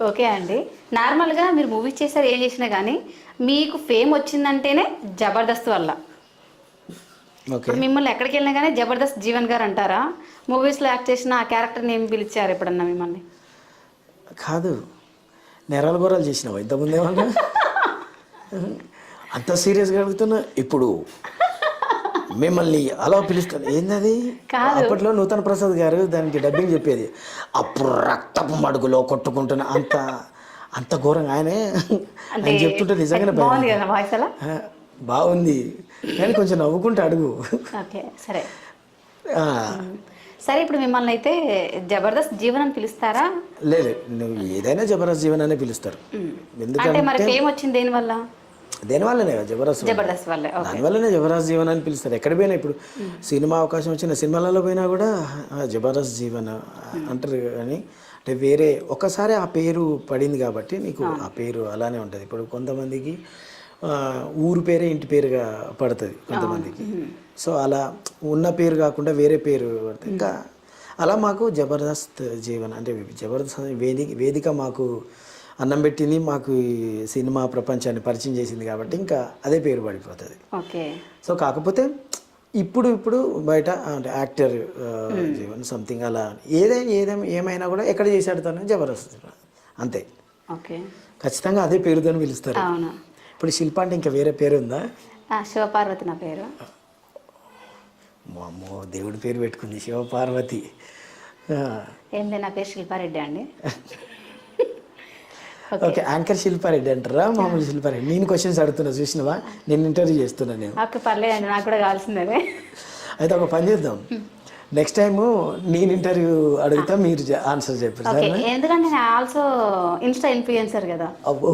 Okay అండి. నార్మల్గా మీరు మూవీస్ చేశారు ఏం చేసినా కానీ మీకు ఫేమ్ వచ్చిందంటేనే జబర్దస్త్ వల్ల. ఇప్పుడు మిమ్మల్ని ఎక్కడికి వెళ్ళినా కానీ జబర్దస్త్ జీవన్ గారు అంటారా? మూవీస్లో యాక్ట్ చేసిన ఆ క్యారెక్టర్ని ఏం పిలిచారు ఎప్పుడన్నా మిమ్మల్ని? కాదు. నేరాల గోరాలు చేసినావా ఇంతకుముందు ఏమన్నా అంత సీరియస్గా అడుగుతున్నా ఇప్పుడు మిమ్మల్ని అలా పిలుస్తాను. ఏందది? కాదు. అప్పట్లో నూతన ప్రసాద్ గారు దానికి డబ్బింగ్ చెప్పేది. అప్పుడు రక్తపు మడుగులో కొట్టుకుంటున్న అంత అంత ఘోరంగా ఆయనే ఆయన చెప్తుంటే నిజంగానే. బాగుంది కానీ కొంచెం నవ్వుకుంటే అడుగు. సరే. సరే ఇప్పుడు మిమ్మల్ని అయితే జబర్దస్త్ జీవన్ అని పిలుస్తారా? లేదు నువ్వు ఏదైనా జబర్దస్త్ జీవన్ అనే పిలుస్తారు అంటే మరి ఎందుకంటే ఫేమ్ వచ్చింది దేనివల్ల? దేనివల్లనే జబర్దస్త్. జబర్దస్త్ వల్లే దానివల్లనే జబర్దస్త్ జీవన్ అని పిలుస్తారు. ఎక్కడ పోయినా ఇప్పుడు సినిమా అవకాశం వచ్చిన సినిమాలలో పోయినా కూడా జబర్దస్త్ జీవన్ అంటారు కానీ అంటే వేరే ఒకసారి ఆ పేరు పడింది కాబట్టి నీకు ఆ పేరు అలానే ఉంటుంది. ఇప్పుడు కొంతమందికి ఊరు పేరే ఇంటి పేరుగా పడుతుంది కొంతమందికి. సో అలా ఉన్న పేరు కాకుండా వేరే పేరు పడుతుంది ఇంకా అలా మాకు జబర్దస్త్ జీవన్ అంటే జబర్దస్త్ వేదిక వేదిక మాకు అన్నం పెట్టింది మాకు సినిమా ప్రపంచాన్ని పరిచయం చేసింది కాబట్టి ఇంకా అదే పేరు పడిపోతుంది. ఓకే. సో కాకపోతే ఇప్పుడు ఇప్పుడు బయట అంటే యాక్టర్ జీవన్ సంథింగ్ అలా ఏదైనా ఏదైనా ఏమైనా కూడా ఎక్కడ చేశాడు తను? జబర్దస్త్ అంతే. ఓకే. ఖచ్చితంగా అదే పేరుతో పిలుస్తారు. అవును. ఇప్పుడు శిల్ప అంటే ఇంకా వేరే పేరు ఉందా? శివపార్వతి నా పేరు. అమ్మో దేవుడి పేరు పెట్టుకుంది శివపార్వతి. ఏంది నా పేరు శిల్పారెడ్డి అండి? ఓకే యాంకర్ శిల్పారెడ్డి అంటారా? మామూలు శిల్పారెడ్డి నేను క్వశ్చన్స్ అడుగుతున్నా చూసినవా? నేను ఇంటర్వ్యూ చేస్తున్నా నేను. ఓకే పర్లేదండి నాకు కూడా కావాల్సిందే అయితే ఒక పని చేద్దాం. నెక్స్ట్ టైము నేను ఇంటర్వ్యూ అడుగుతా మీరు ఆన్సర్ చెప్పారు ఎందుకంటే నేను ఆల్సో ఇన్స్టా ఇన్ఫ్లుయెన్సర్ కదా. అబ్బో.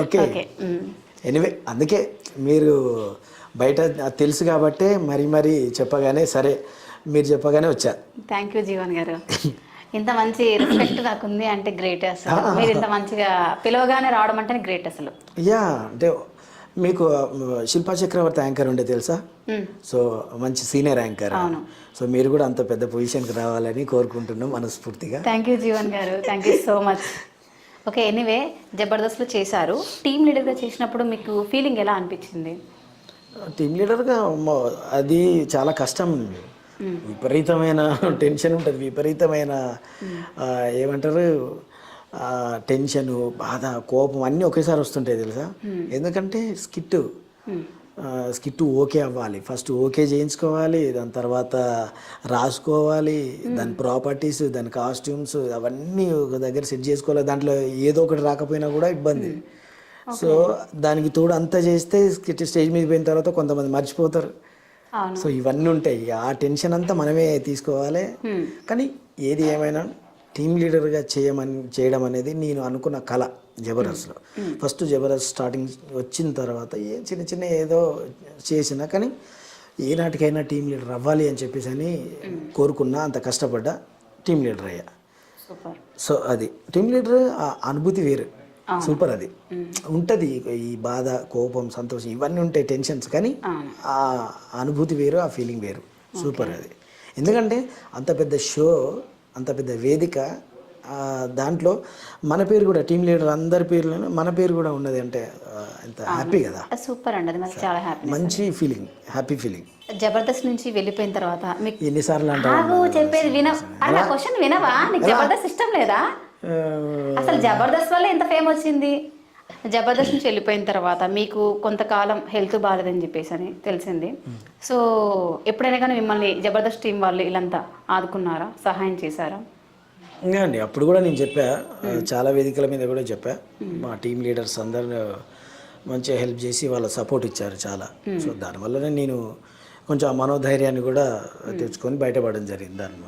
ఓకే. ఎనివే అందుకే మీరు బయట తెలుసు కాబట్టే మరీ మరీ చెప్పగానే సరే మీరు చెప్పగానే వచ్చా. థ్యాంక్ యూ జీవన్ గారు. ఇంత మంచి రెస్పెక్ట్ నాకు ఉంది అంటే గ్రేట్ అసలు. మీరు ఇంత మంచిగా పిలవగానే రావడం అంటే గ్రేట్ అసలు. యా అంటే మీకు శిల్పా చక్రవర్తి యాంకర్ ఉండే తెలుసా. సో మంచి సీనియర్ యాంకర్. అవును. సో మీరు కూడా అంత పెద్ద పొజిషన్కి రావాలని కోరుకుంటున్నాం మనస్ఫూర్తిగా. Thank you Jeevan garu. Thank you so much okay anyway జబర్దస్త్లో చేశారు. టీమ్ లీడర్గా చేసినప్పుడు మీకు ఫీలింగ్ ఎలా అనిపించింది? టీమ్ లీడర్గా అది చాలా కష్టం. విపరీతమైన టెన్షన్ ఉంటుంది విపరీతమైన ఏమంటారు టెన్షను బాధ కోపం అన్నీ ఒకేసారి వస్తుంటాయి తెలుసా? ఎందుకంటే స్కిట్ స్కిట్ ఓకే అవ్వాలి. ఫస్ట్ ఓకే చేయించుకోవాలి దాని తర్వాత రాసుకోవాలి దాని ప్రాపర్టీస్ దాని కాస్ట్యూమ్స్ అవన్నీ ఒక దగ్గర సెట్ చేసుకోవాలి. దాంట్లో ఏదో ఒకటి రాకపోయినా కూడా ఇబ్బంది. సో దానికి తోడు అంతా చేస్తే స్కిట్ స్టేజ్ మీద పోయిన తర్వాత కొంతమంది మర్చిపోతారు. సో ఇవన్నీ ఉంటాయి. ఆ టెన్షన్ అంతా మనమే తీసుకోవాలి. కానీ ఏది ఏమైనా టీమ్ లీడర్గా చేయమని చేయడం అనేది నేను అనుకున్న కళ జబర్దస్త్లో. ఫస్ట్ జబర్దస్త్ స్టార్టింగ్ వచ్చిన తర్వాత ఏ చిన్న చిన్న ఏదో చేసిన కానీ ఏ నాటికైనా టీమ్ లీడర్ అవ్వాలి అని చెప్పేసి అని కోరుకున్నా అంత కష్టపడ్డా టీమ్ లీడర్ అయ్యా. సో అది. టీమ్ లీడర్ ఆ అనుభూతి వేరు. సూపర్ అది. ఉంటుంది ఈ బాధ కోపం సంతోషం ఇవన్నీ ఉంటాయి టెన్షన్స్ కానీ. ఆ అనుభూతి వేరు ఆ ఫీలింగ్ వేరు. సూపర్ అది. ఎందుకంటే అంత పెద్ద షో అంత పెద్ద వేదిక దాంట్లో మన పేరు కూడా టీం లీడర్ అందరి పేర్లను మన పేరు కూడా ఉన్నది అంటే ఎంత హ్యాపీ కదా. సూపర్ అండి. నాకు చాలా హ్యాపీ మంచి ఫీలింగ్ హ్యాపీ ఫీలింగ్. జబర్దస్త్ నుంచి వెళ్ళిపోయిన తర్వాత మీకు ఎన్నిసార్లు ఆగు చెప్పేది విన క్వశ్చన్ వినవా? నీకు జబర్దస్త్ ఇష్టం లేదా? అసలు జబర్దస్త్ వల్ల ఎంత ఫేమ్ వచ్చింది? జబర్దస్త్ నుంచి వెళ్ళిపోయిన తర్వాత మీకు కొంతకాలం హెల్త్ బాగాలేదని చెప్పేసి అని తెలిసింది. సో ఎప్పుడైనా కానీ మిమ్మల్ని జబర్దస్త్ టీం వాళ్ళు వీళ్ళంతా ఆదుకున్నారా? సహాయం చేశారా? ఇంకా అండి అప్పుడు కూడా నేను చెప్పా చాలా వేదికల మీద కూడా చెప్పా. మా టీం లీడర్స్ అందరు మంచిగా హెల్ప్ చేసి వాళ్ళ సపోర్ట్ ఇచ్చారు చాలా. సో దానివల్లనే నేను కొంచెం ఆ మనోధైర్యాన్ని కూడా తెచ్చుకొని బయటపడడం జరిగింది దాని